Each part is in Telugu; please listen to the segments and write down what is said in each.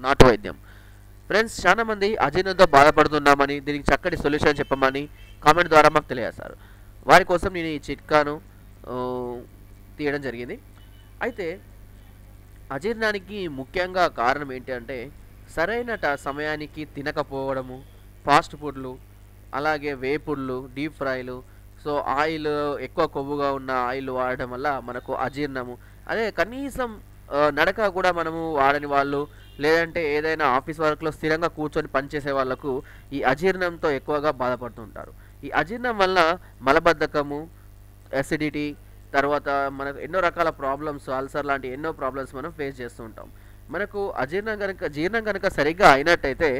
నాటు వైద్యం ఫ్రెండ్స్ చాలా మంది అజీర్ణంతో బాధపడుతున్నామని దీనికి చక్కటి సొల్యూషన్ చెప్పమని కామెంట్ ద్వారా మాకు తెలియజేస్తారు వారి కోసం నేను ఈ చిట్కాను తీయడం జరిగింది. అయితే అజీర్ణానికి ముఖ్యంగా కారణం ఏంటి అంటే సరైన ట- సమయానికి తినకపోవడము ఫాస్ట్ ఫుడ్లు అలాగే వేపుళ్ళు డీప్ ఫ్రైలు సో ఆయిల్ ఎక్కువ కొవ్వుగా ఉన్న ఆయిల్ వాడడం వల్ల మనకు అజీర్ణము. అదే కనీసం నడక కూడా మనము వాడని వాళ్ళు లేదంటే ఏదైనా ఆఫీస్ వర్క్లో స్థిరంగా కూర్చొని పనిచేసే వాళ్ళకు ఈ అజీర్ణంతో ఎక్కువగా బాధపడుతుంటారు. ఈ అజీర్ణం వల్ల మలబద్ధకము ఎసిడిటీ తర్వాత మనకు ఎన్నో రకాల ప్రాబ్లమ్స్ అల్సర్ లాంటి ఎన్నో ప్రాబ్లమ్స్ మనం ఫేస్ చేస్తూ ఉంటాం. మనకు అజీర్ణం కనుక జీర్ణం కనుక సరిగ్గా అయినట్టయితే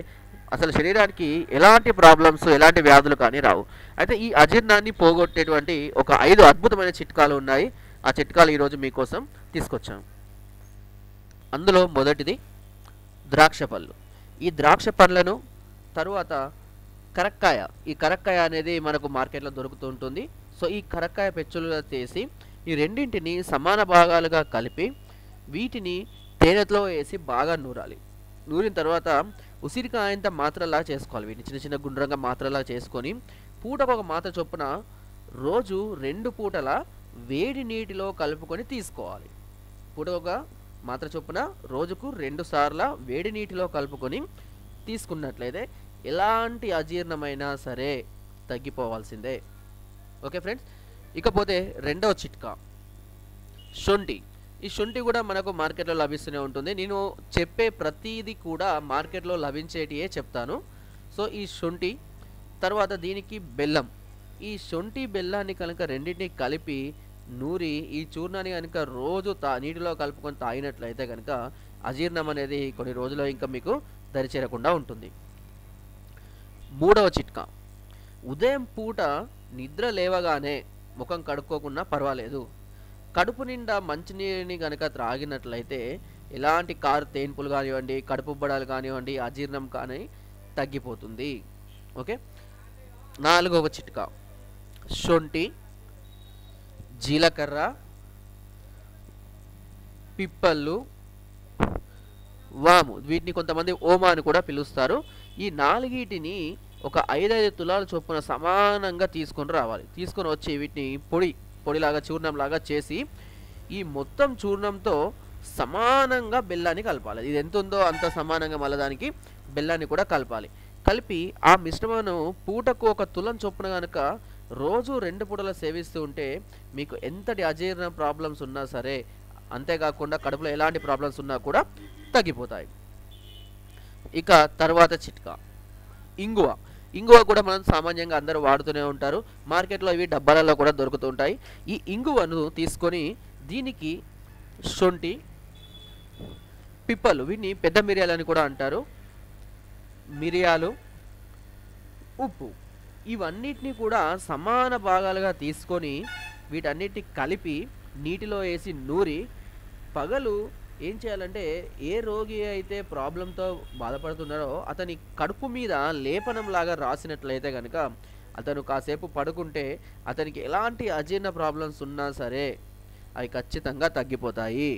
అసలు శరీరానికి ఎలాంటి ప్రాబ్లమ్స్ ఎలాంటి వ్యాధులు కానీ రావు. అయితే ఈ అజీర్ణాన్ని పోగొట్టేటువంటి ఒక ఐదు అద్భుతమైన చిట్కాలు ఉన్నాయి. ఆ చిట్కాలు ఈరోజు మీకోసం తీసుకొచ్చాం. అందులో మొదటిది ద్రాక్ష పళ్ళు. ఈ ద్రాక్ష పండ్లను తరువాత కరక్కాయ. ఈ కరక్కాయ అనేది మనకు మార్కెట్లో దొరుకుతూ ఉంటుంది. సో ఈ కరక్కాయ పెచ్చులుగా చేసి ఈ రెండింటిని సమాన భాగాలుగా కలిపి వీటిని తేనెలో వేసి బాగా నూరాలి. నూరిన తర్వాత ఉసిరికాయంత మాత్రలా చేసుకోవాలి. వీటిని చిన్న చిన్న గుండ్రంగా మాత్రలా చేసుకొని పూటకు ఒక మాత్ర చొప్పున రోజు రెండు పూటల వేడి నీటిలో కలుపుకొని తీసుకోవాలి. పూటకు ఒక మాత్ర చొప్పున రోజుకు రెండు సార్ల వేడి నీటిలో కలుపుకొని తీసుకున్నట్లయితే ఎలాంటి అజీర్ణమైనా సరే తగ్గిపోవాల్సిందే. Okay friends? ఇకపోతే రెండవ చిట్కా. శొంఠి. ఈ శొంఠి కూడా మనకు మార్కెట్లో లభిస్తూనే ఉంటుంది. నేను చెప్పే ప్రతిదీ కూడా మార్కెట్లో లభించేటియే చెప్తాను. సో ఈ శొంఠి తర్వాత దీనికి బెల్లం. ఈ శొంఠి బెల్లాన్ని కనుక రెండింటిని కలిపి నూరి ఈ చూర్ణాన్ని కనుక రోజు తా నీటిలో కలుపుకొని తాగినట్లయితే కనుక అజీర్ణం అనేది కొన్ని రోజుల్లో ఇంకా మీకు దరిచేరకుండా ఉంటుంది. మూడవ చిట్కా. ఉదయం పూట నిద్ర లేవగానే ముఖం కడుక్కోకుండా పర్వాలేదు. కడుపు నిండా మంచినీరుని కనుక త్రాగినట్లయితే ఎలాంటి కారు తేన్పులు కానివ్వండి కడుపు ఉబ్బడాలు కానివ్వండి అజీర్ణం కానీ తగ్గిపోతుంది. ఓకే? నాలుగవ చిట్కా. శొంఠి జీలకర్ర పిప్పళ్ళు వాము. వీటిని కొంతమంది ఓమా అని కూడా పిలుస్తారు. ఈ నాలుగిటిని ఒక ఐదైదు తులాల చొప్పున సమానంగా తీసుకొని రావాలి. తీసుకొని వచ్చి వీటిని పొడి పొడిలాగా చూర్ణంలాగా చేసి ఈ మొత్తం చూర్ణంతో సమానంగా బెల్లాన్ని కలపాలి. ఇది ఎంత ఉందో అంత సమానంగా మళ్ళీ దానికి బెల్లాన్ని కూడా కలపాలి. కలిపి ఆ మిశ్రమను పూటకు ఒక తులం చొప్పున కనుక రోజు రెండు పూటలు సేవిస్తూ ఉంటే మీకు ఎంతటి అజీర్ణ ప్రాబ్లమ్స్ ఉన్నా సరే అంతేకాకుండా కడుపులో ఎలాంటి ప్రాబ్లమ్స్ ఉన్నా కూడా తగ్గిపోతాయి. ఇక తర్వాత చిట్కా. ఇంగువ. ఇంగువ కూడా మనం సామాన్యంగా అందరూ వాడుతూనే ఉంటారు. మార్కెట్లో ఇవి డబ్బాలలో కూడా దొరుకుతూ ఉంటాయి ఈ ఇంగువను తీసుకొని దీనికి శొంఠి పిప్పలు వీటిని పెద్ద మిరియాలు అని కూడా అంటారు. మిరియాలు ఉప్పు. ఇవన్నిటిని కూడా సమాన భాగాలుగా తీసుకొని వీటన్నిటిని కలిపి నీటిలో వేసి నూరి పగలు ఏం చేయాలంటే ఏ రోగి అయితే ప్రాబ్లంతో బాధపడుతున్నారో అతని కడుపు మీద లేపనం లాగా రాసినట్లయితే కనుక అతను కాసేపు పడుకుంటే అతనికి ఎలాంటి అజీర్ణ ప్రాబ్లమ్స్ ఉన్నా సరే అవి ఖచ్చితంగా తగ్గిపోతాయి.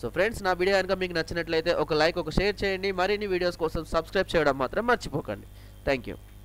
సో ఫ్రెండ్స్ నా వీడియో కనుక మీకు నచ్చినట్లయితే ఒక లైక్ ఒక షేర్ చేయండి. మరిన్ని వీడియోస్ కోసం సబ్స్క్రైబ్ చేయడం మాత్రం మర్చిపోకండి. Thank you